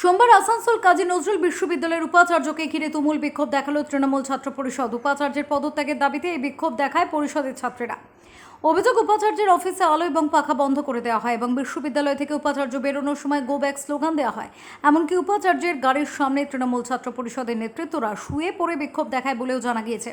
সোমবার আসানসোল কাজী নজরুল বিশ্ববিদ্যালয়ের উপাচার্যকে ঘিরে তুমুল বিক্ষোভ দেখাল তৃণমূল ছাত্র পরিষদ। উপাচার্যের পদত্যাগের দাবিতে এই বিক্ষোভ দেখায় পরিষদের ছাত্রীরা। অভিযোগ, উপাচার্যের অফিসে আলো এবং পাখা বন্ধ করে দেওয়া হয় এবং বিশ্ববিদ্যালয় থেকে উপাচার্য বেরোনোর সময় গো ব্যাক স্লোগান দেওয়া হয়। এমনকি উপাচার্যের গাড়ির সামনে তৃণমূল ছাত্র পরিষদের নেতৃত্বরা শুয়ে পড়ে বিক্ষোভ দেখায় বলেও জানা গিয়েছে।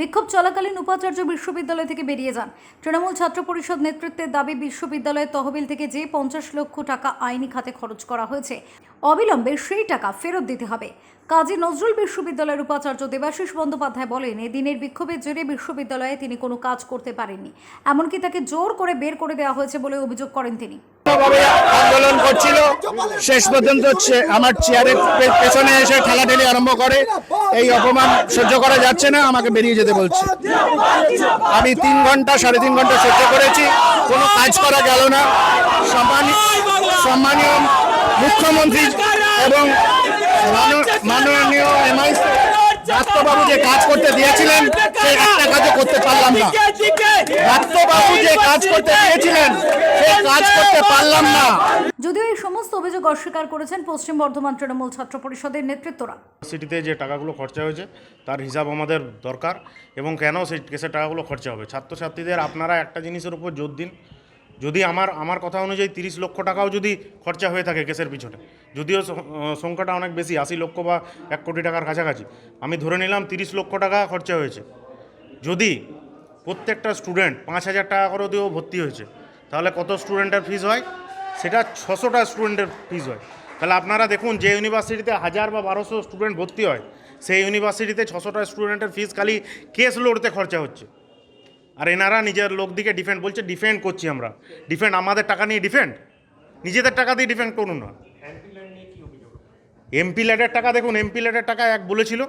বিক্ষোভ চলাকালীন উপাচার্য বিশ্ববিদ্যালয় থেকে বেরিয়ে যান। তৃণমূল ছাত্র পরিষদ নেতৃত্বের দাবি, বিশ্ববিদ্যালয়ের তহবিল থেকে যে পঞ্চাশ লক্ষ টাকা আইনি খাতে খরচ করা হয়েছে অবিলম্বে সেই টাকা ফেরত দিতে হবে। কাজী নজরুল বিশ্ববিদ্যালয়ের উপাচার্য দেবাশিস বন্দ্যোপাধ্যায় বলেন এদিনের বিক্ষোভের জেরে বিশ্ববিদ্যালয়ে তিনি কোনো কাজ করতে পারেননি। এমনকি তাকে জোর করে বের করে দেওয়া হয়েছে বলে অভিযোগ করেন তিনি। আন্দোলন করছিল। শেষ পর্যন্ত আমার চেয়ারের পেছনে এসে ঠেলাঠেলি আরম্ভ করে। এই অপমান সহ্য করা যাচ্ছে না, আমাকে বেরিয়ে যেতে বলছে। আমি তিন ঘণ্টা, সাড়ে তিন ঘণ্টা সহ্য করেছি, কোনো কাজ করা গেল না। সম্মানি- সম্মানীয় মুখ্যমন্ত্রী এবং মাননীয় এমআই ডাক্তারবাবু যে কাজ করতে দিয়েছিলেন সেই একটা কাজও করতে পারলাম না। ডাক্তারবাবু যে কাজ করতে দিয়েছিলেন সেই কাজ করতে পারলাম না। যদিও এই সমস্ত অভিযোগ অস্বীকার করেছেন পশ্চিম বর্ধমান তৃণমূল ছাত্র পরিষদের নেতৃত্বরা। সিটিতে যে টাকাগুলো খরচা হয়েছে তার হিসাব আমাদের দরকার এবং কেন সেই কেসের টাকাগুলো খরচা হবে? ছাত্রছাত্রীদের আপনারা একটা জিনিসের উপর জোর দিন। যদি আমার আমার কথা অনুযায়ী তিরিশ লক্ষ টাকাও যদি খরচা হয়ে থাকে কেসের পিছনে, যদিও সংখ্যাটা অনেক বেশি, আশি লক্ষ বা এক কোটি টাকার কাছাকাছি, আমি ধরে নিলাম তিরিশ লক্ষ টাকা খরচা হয়েছে। যদি প্রত্যেকটা স্টুডেন্ট পাঁচ হাজার টাকা করে দিয়েও ভর্তি হয়েছে, তাহলে কত স্টুডেন্টের ফিস হয়? সেটা ছশোটা স্টুডেন্টের ফিস হয়। তাহলে আপনারা দেখুন, যে ইউনিভার্সিটিতে হাজার বা বারোশো স্টুডেন্ট ভর্তি হয়, সেই ইউনিভার্সিটিতে ছশোটা স্টুডেন্টের ফিস খালি কেস লড়তে খরচা হচ্ছে। আর এনারা নিজের লোক দিকে ডিফেন্ড বলছে ডিফেন্ড করছি আমরা। ডিফেন্ড আমাদের টাকা নিয়ে ডিফেন্ড নিজেদের টাকা দিয়ে ডিফেন্ড করুন না। এমপি ল্যাডের টাকা, দেখুন এমপি ল্যাডের টাকা এক বলেছিল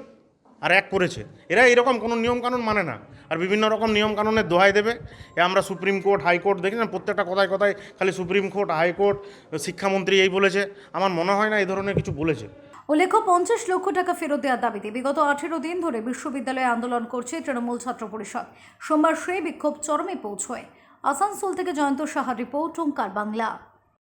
আর এক করেছে। এরা এরকম কোনো নিয়মকানুন মানে না। আর বিভিন্ন রকম নিয়মকানুনের দোহাই দেবে। এ আমরা সুপ্রিম কোর্ট হাইকোর্ট দেখি না, প্রত্যেকটা কথায় কথায় খালি সুপ্রিম কোর্ট হাইকোর্ট শিক্ষামন্ত্রী এই বলেছে। আমার মনে হয় না এই ধরনের কিছু বলেছে। উল্লেখ্য, পঞ্চাশ লক্ষ টাকা ফেরত দেওয়ার দাবিতে বিগত আঠেরো দিন ধরে বিশ্ববিদ্যালয়ে আন্দোলন করছে তৃণমূল ছাত্র পরিষদ। সোমবার সেই বিক্ষোভ চরমে পৌঁছয়। আসানসোল থেকে জয়ন্ত সাহার রিপোর্ট, ওঙ্কার বাংলা।